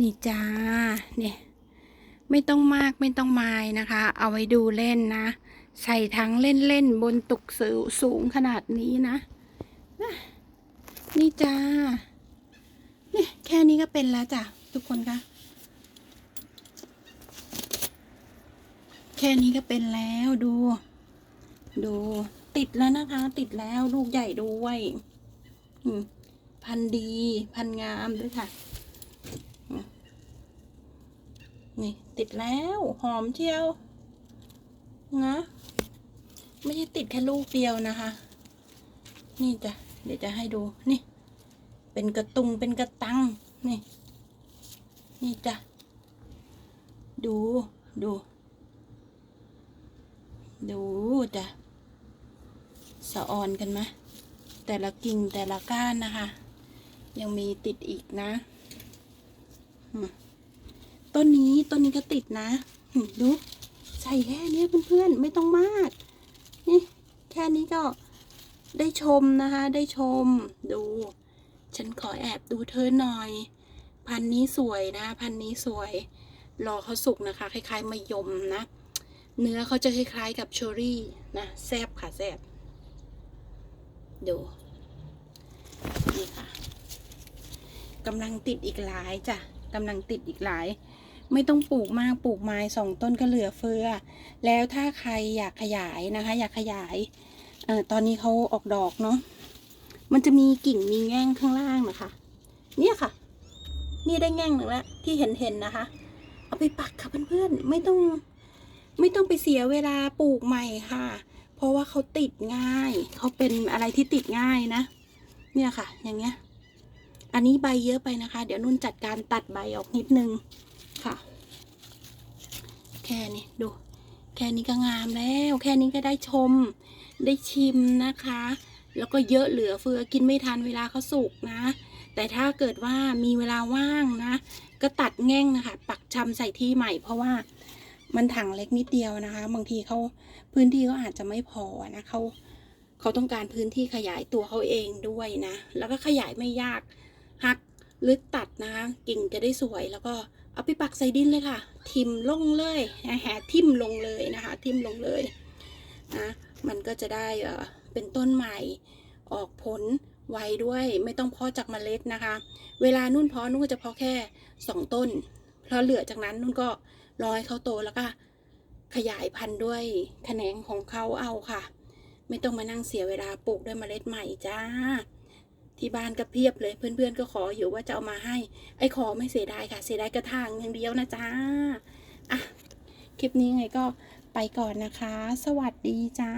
นี่จ้าเนี่ยไม่ต้องมากไม่ต้องมายนะคะ เอาไว้ดูเล่นนะ ใส่ทั้งเล่นเล่นๆบนตึกสูสูงขนาดนี้นะ นี่จ้าเนี่ยแค่นี้ก็เป็นแล้วจ้ะทุกคนคะแค่นี้ก็เป็นแล้วดู ดู ติดแล้วนะคะ ติดแล้วลูกใหญ่ด้วยพันดี พันงามด้วยค่ะอืม นี่ติดแล้วหอมเชียวนะไม่ใช่ติดแค่ลูกเดียวนะคะ นี่จ้ะเดี๋ยวจะให้ดูนี่ เป็นกระตุงเป็นกระตังนี่ นี่จ้ะดูดู ดูจ้ะสะออนกันไหมแต่ละกิ่งแต่ละก้านนะคะ ยังมีติดอีกนะอืม ต้นนี้ต้นนี้ก็ติดนะดูใส่แค่นี้เพื่อนๆ ไม่ต้องมาก นี่ แค่นี้ก็ได้ชมนะคะ ได้ชม ดู ฉันขอแอบดูเธอหน่อย พันนี้สวยนะ พันนี้สวย รอเขาสุกนะคะ คล้ายๆมะยมนะ เนื้อเขาจะคล้ายๆกับเชอรี่นะ แซบค่ะแซบดู นี่ค่ะกำลังติดอีกหลายจ้ะกำลังติดอีกหลาย ไม่ต้องปลูกมากปลูกไม้สองต้นก็เหลือเฟือ แล้วถ้าใครอยากขยายนะคะ อยากขยายอตอนนี้เขาออกดอกเนาะมันจะมีกิ่งมีแง่งข้างล่างนะคะ เนี่ยค่ะ นี่ได้แง่งหนึ่งแล้วที่เห็นเห็นนะคะ เอาไปปักค่ะเพื่อนๆไม่ต้อง ไม่ต้องไปเสียเวลาปลูกใหม่ค่ะ เพราะว่าเขาติดง่ายเขาเป็นอะไรที่ติดง่ายนะ เนี่ยค่ะ อย่างเงี้ย อันนี้ใบเยอะไปนะคะ เดี๋ยวนุ่นจัดการตัดใบออกนิดนึง ค่ะ แค่นี้ดู แค่นี้ก็งามแล้ว แค่นี้ก็ได้ชม ได้ชิมนะคะ แล้วก็เยอะเหลือเฟือกินไม่ทันเวลาเขาสุกนะ แต่ถ้าเกิดว่ามีเวลาว่างนะ ก็ตัดแง่งนะคะ ปักชำใส่ที่ใหม่เพราะว่ามันถังเล็กนิดเดียวนะคะ บางทีเขาพื้นที่เขาอาจจะไม่พอนะเขาเขาต้องการพื้นที่ขยายตัวเขาเองด้วยนะ แล้วก็ขยายไม่ยากหักหรือตัดนะคะกิ่งจะได้สวยแล้วก็ เอาไปปักใส่ดินเลยค่ะ ทิมลงเลยแหะทิมลงเลยนะคะ ทิมลงเลยนะมันก็จะได้เออเป็นต้นใหม่ออกผลไวด้วยไม่ต้องเพาะจากเมล็ดนะคะ เวลานุ่นเพาะนุ่นก็จะเพาะแค่สองต้น เพราะเหลือจากนั้นนุ่นก็รอให้เขาโตแล้วก็ขยายพันธุ์ด้วยแขนงของเขาเอาค่ะ ไม่ต้องมานั่งเสียเวลาปลูกด้วยเมล็ดใหม่จ้า ที่บ้านก็เพียบเลยเพื่อนๆก็ขออยู่ว่าจะเอามาให้ ไอ้ขอไม่เสียดายค่ะ เสียดายกระถางอย่างเดียวนะจ้าอะคลิปนี้ไงก็ไปก่อนนะคะ สวัสดีจ้า